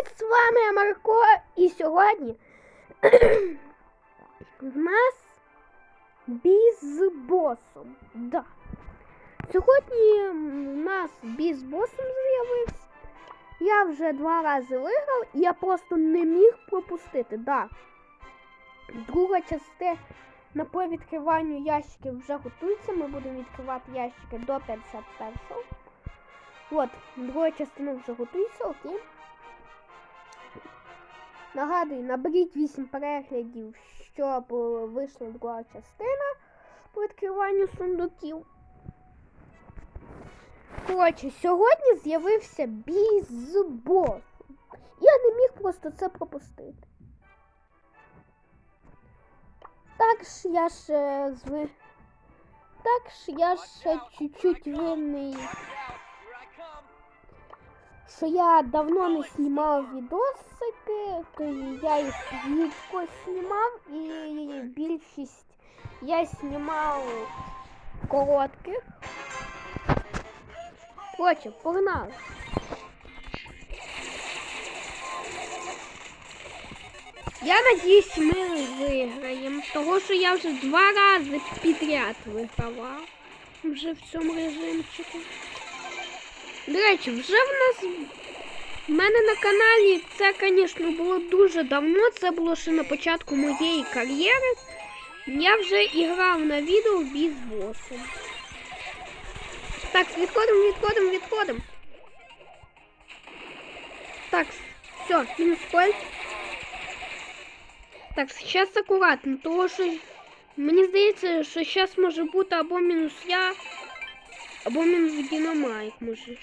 Привіт, з вами Марко. І сьогодні в нас бій з босом. Да. Сьогодні в нас бій з босом з'явився. Я вже два рази виграв, і я просто не міг пропустити. Да. Друга частина по відкриванню ящиків вже готується. Ми будемо відкривати ящики до 51-го. От, друга частина вже готується, окей. Нагадую, наберіть 8 переглядів, щоб вийшла друга частина по відкриванню сундуків. Коротше, сьогодні з'явився бій з босом. Я не міг просто це пропустити. Так ж я ж е, зви... Так ж я ще чуть-чуть винний що я давно не знімав відосики, то я їх рідко знімав і більшість я знімав коротких. Коротше, погнали. Я надіюсь, ми виграємо, того що я вже два рази підряд вигравав вже в цьому режимчику. До речі, вже в нас в мене на каналі це, звісно, було дуже давно. Це було ще на початку моєї кар'єри. Я вже і грав на відео в бій. Так, відходимо, відходимо, відходимо. Так, все, мінус кольт. Так, зараз акуратно, тому що мені здається, що зараз може бути або мінус я, або мінус динамайк може.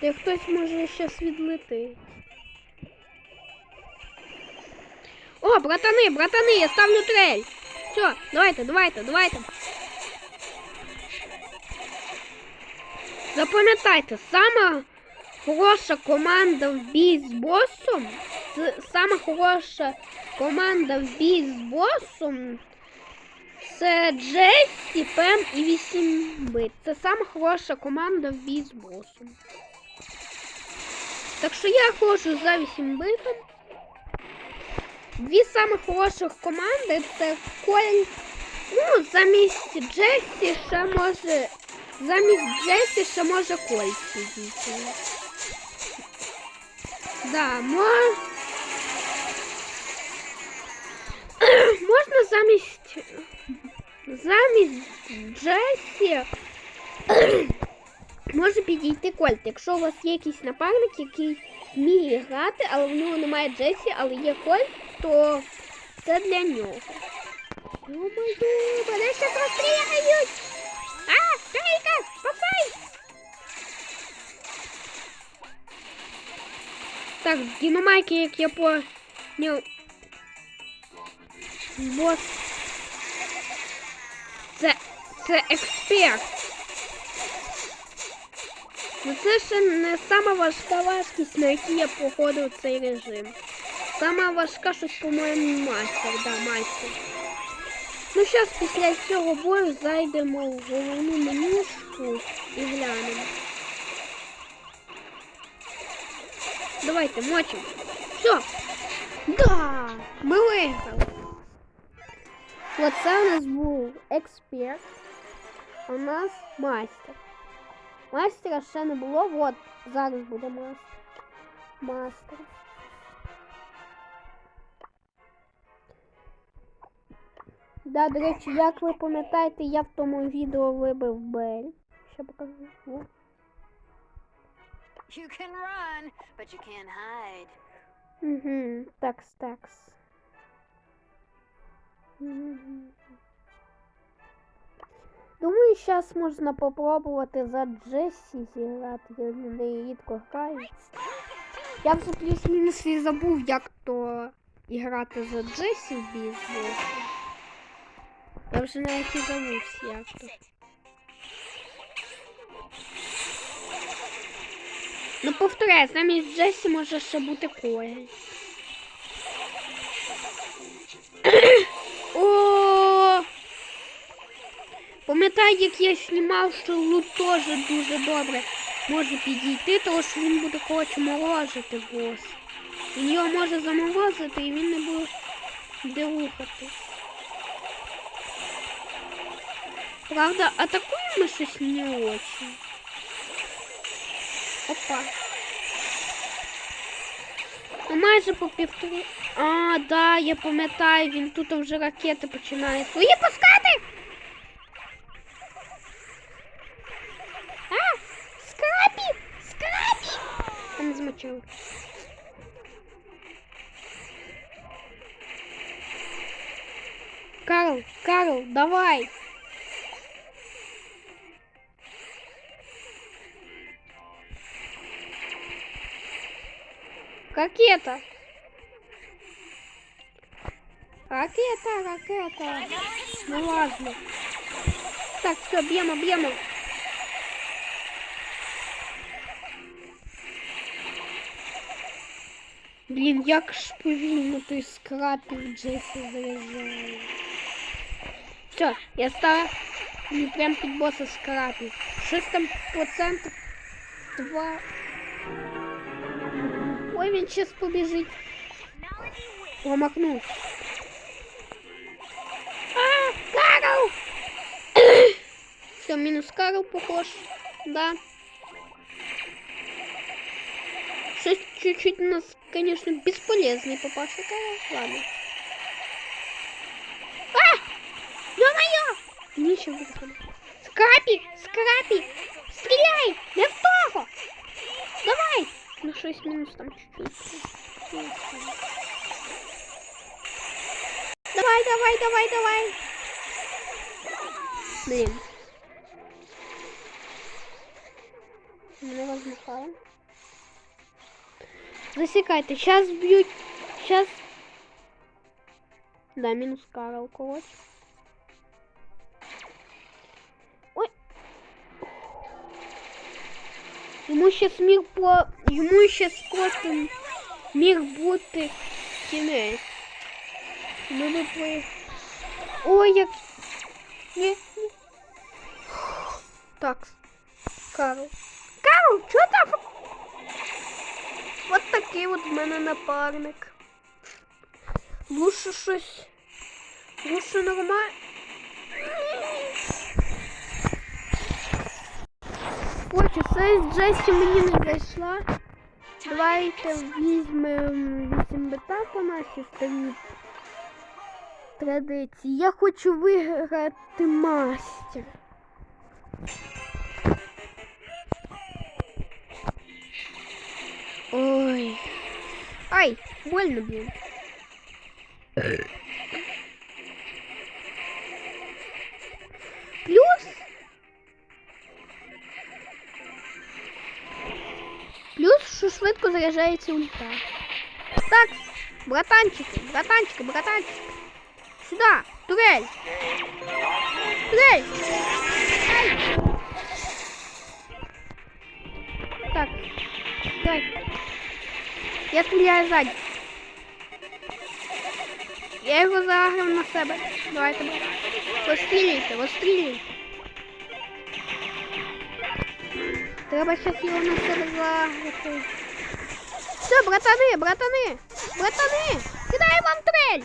Та хтось може щас відлетить. О, братани, братани, я ставлю трель. Все, давайте, давайте, давайте. Запам'ятайте, сама хороша команда в бій з босом. Сама хороша команда в бій з босом. Це Джесі, Пем і 8 бит. Це сама хороша команда в бій. Так що я ходжу за 8 битом. Дві самих хороших команди це Коль. Ну, замість Джесі ще може. Замість Джесі ще може Коль підійти. Да, мож... Можна замість. Замість Джесі. Може підійти Кольт. Якщо у вас є якийсь напарник, який вміє грати, але в нього немає Джесі, але є Кольт, то це для нього. Ё-моё, мене ще розстріляють! А, Кейка, спасай! Так, з як я поняв. Бос. Це, експерт. Ну це ще не сама важка важкість, на якій я походив цей режим. Сама важка щось, по-моєму, майстер, да, майстер. Ну зараз після цього бою зайдемо в головну менюшку і глянемо. Давайте, мочимо. Все. Да! Ми виграли. Оце у нас був експерт, у нас майстер. Мастера ще не було, от зараз буде мастер. Мастер. Да, до речі, як ви пам'ятаєте, я в тому відео вибив Бель. Ще покажу. О. You can run, but you can't hide. Угу, такс, такс. Мгм. Думаю, зараз можна попробувати за Джесі зіграти. Я на неї рідко. Я вже плюс-мінус і забув, як то грати за Джесі в бейсбол. Я вже навіть і забувся, як то. Ну, повторяю, замість Джесі може ще бути Коель. О! Пам'ятаю, як я знімав, що лут теж дуже добре може підійти, тому що він буде коротше морозити бос. Він його може заморозити і він не буде де рухати. Правда, атакуємо щось не очень. Опа. Ну, майже по півтори. А, да, я пам'ятаю, він тут вже ракети починає свої пускати. Змочив. Карл, Карл, давай! Ракета! Ракета, ракета! Ну ладно. Так, все, б'ємо, б'ємо. Блін, як ж повільно той скрапів Джесі заряджає. Все, я став прям під боса скрапів. Щось там процентів два. Ой, він зараз побіжить. Промахнув. А, Карл! Все, минус Карл похож. Да. Щось чуть-чуть у нас, конечно, бесполезный папаша Карл. Ладно. А! Ё-моё! Нічого буде. Скрапі! Скрапі! Стріляй! Не в того! Давай! Ну, 6 минус там чуть-чуть. Давай, давай, давай, давай. Блин. Не возмущаем. Засекайте, сейчас бьют. Сейчас. Да, минус Карл, короче. Ой. Йому щас міг по... Йому щас просто міг бути кінець. Ми би по... Ой, як... Ні, ні. Так. Карл. Карл, чого там? От такий от в мене напарник. Лучше щось. Лучше нормально. Короче, це Джесі мені не зайшла. Давайте візьмемо 8 бита по нашій старій традиції. Я хочу виграти мастер. Ой. Ай, больно, блин. Плюс Плюс, що швидко заряджається ульта. Так, братанчики, братанчики, братанчики. Сюда, турель. Турель. Ай. Так, давай. Я стріляю ззаді. Я його заграв на себе. Давайте, брат. Розстрілюйте, розстрілюйте. Треба зараз його на себе заграти. Все, братани, братани, братани, кидай вам трель.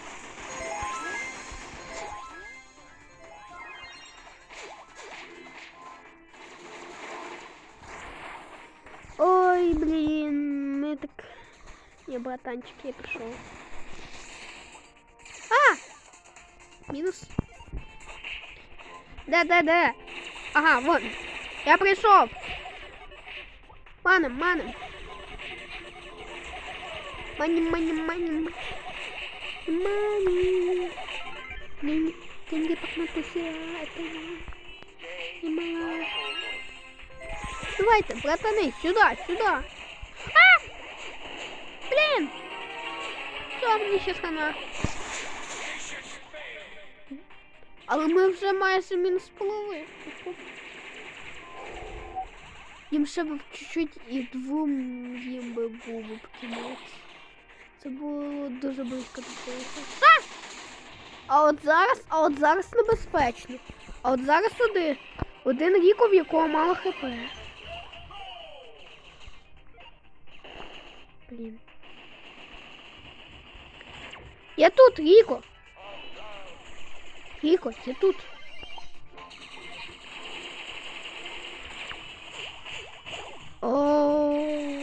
Ой, блин, мы так... Не, братанчик, я пришел. А! Минус. Да-да-да. Ага, вон. Я пришел. Маном, маном. Мани, мани, мани. Мани. Деньги, деньги мало. Давайте, братаны, сюда, сюда. Блин! Все, мені ще хана. Але ми вже майже мінус половину. Їм ще б чуть-чуть і двом їм би був б кінець. Це було дуже близько до. А! от зараз, а от зараз небезпечно. А от зараз один. Один рік, в якого мало хп. Блін. Я тут, Ріко. Ріко, я тут. О,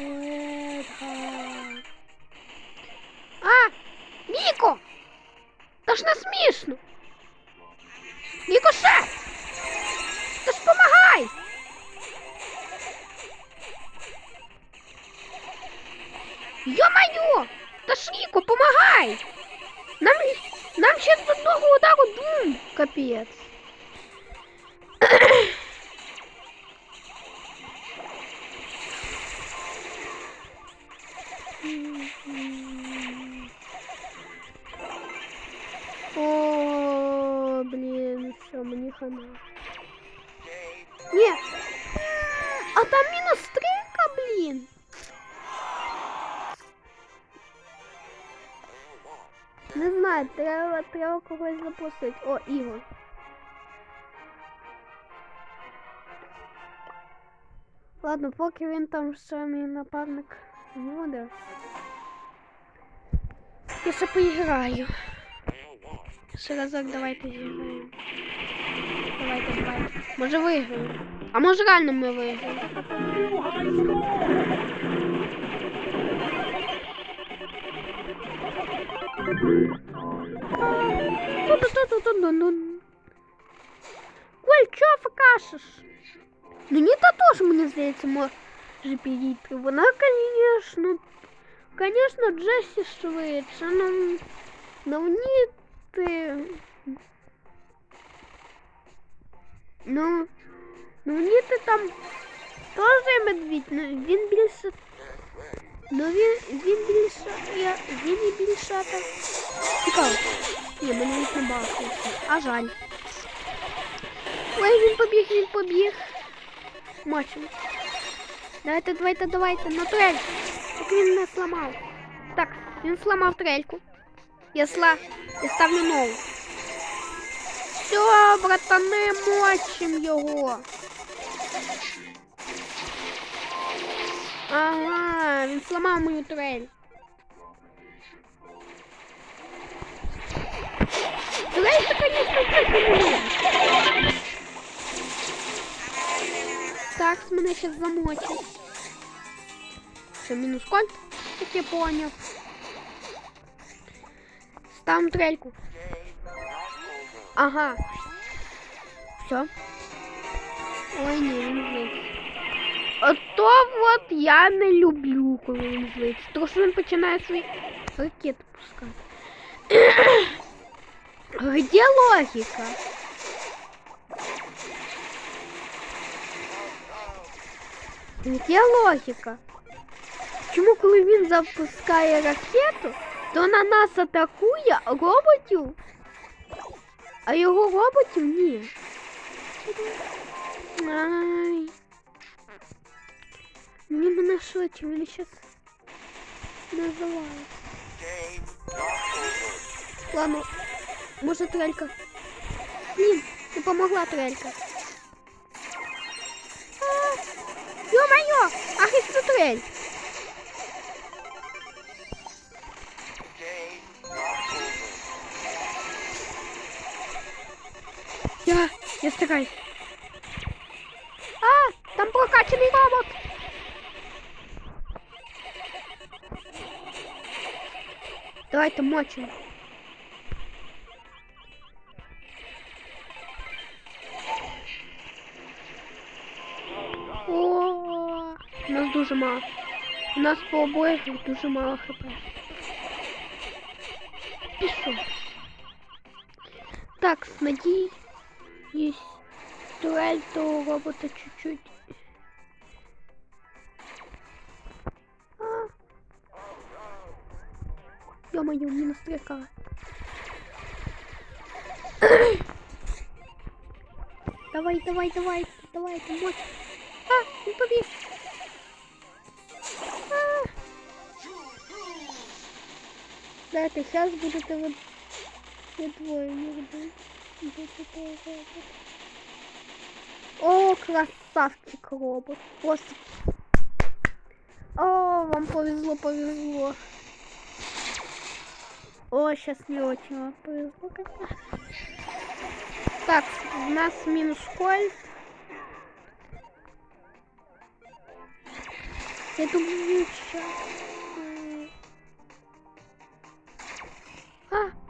Капець. О, блін, все, мені хана. Ні. А там мінус стрілька, блін. Не знаю, треба, треба когось запустити. О, Ігор. Ладно, поки він там ще мій напарник буде. Я ще поіграю. Ще разок давайте зіграємо. Давайте, давайте. Може виграємо. А може реально ми виграємо. Ту-ту-ту-ту-ту-ту. Коль, чо факашиш? Ну не та теж, мені здається, може підійти. Вона, звісно, звісно, Джесі швидше, ну, ну мені ти... Ну, ну мені ти там теж медвідь, ну він більше... Ну він, він більше, я, він і більше так... Цікаво. Ні, мене їх не бачить. А жаль. Ой, він побіг, він побіг. Мачимо. Давайте, давайте, давайте, на трель. Так він не сламав. Так, він сламав трельку. Я сла... Я ставлю нову. Все, братани, мочим його. Ага, він сламав мою трель. Трель, це, конечно, прикольно. Так, з мене ще замочить. Що, мінус кольт? Як я поняв. Ставим трельку. Ага. Все. Ой, ні, він злиться. Ото от я не люблю, коли він злиться. Тому що він починає свої ракети пускати. Где логіка? Где логіка? Чому коли він запускає ракету, то на нас атакує роботів, а його роботів ні. Ай. Він мене швидше, він щас називає. Ладно, може трелька. Блін, не помогла трелька. Ё-моё, ах, это трель. Я, я стараюсь. А, там прокачанный робот. Давайте мочим. У нас дуже мало. У нас по обоїх дуже мало хп. Пішов. Так, с надеюсь, есть дуэль, то у робота чуть-чуть. А. Ё-моё, минус стрелка. Давай, давай, давай, давай, помочь. А, не побег. Да, это сейчас будете вот удвоение. О, красавчик робот. Просто О, вам повезло, повезло. О, сейчас не очень вам повезло. Так, у нас минус кольт. Я думаю, сейчас... Huh.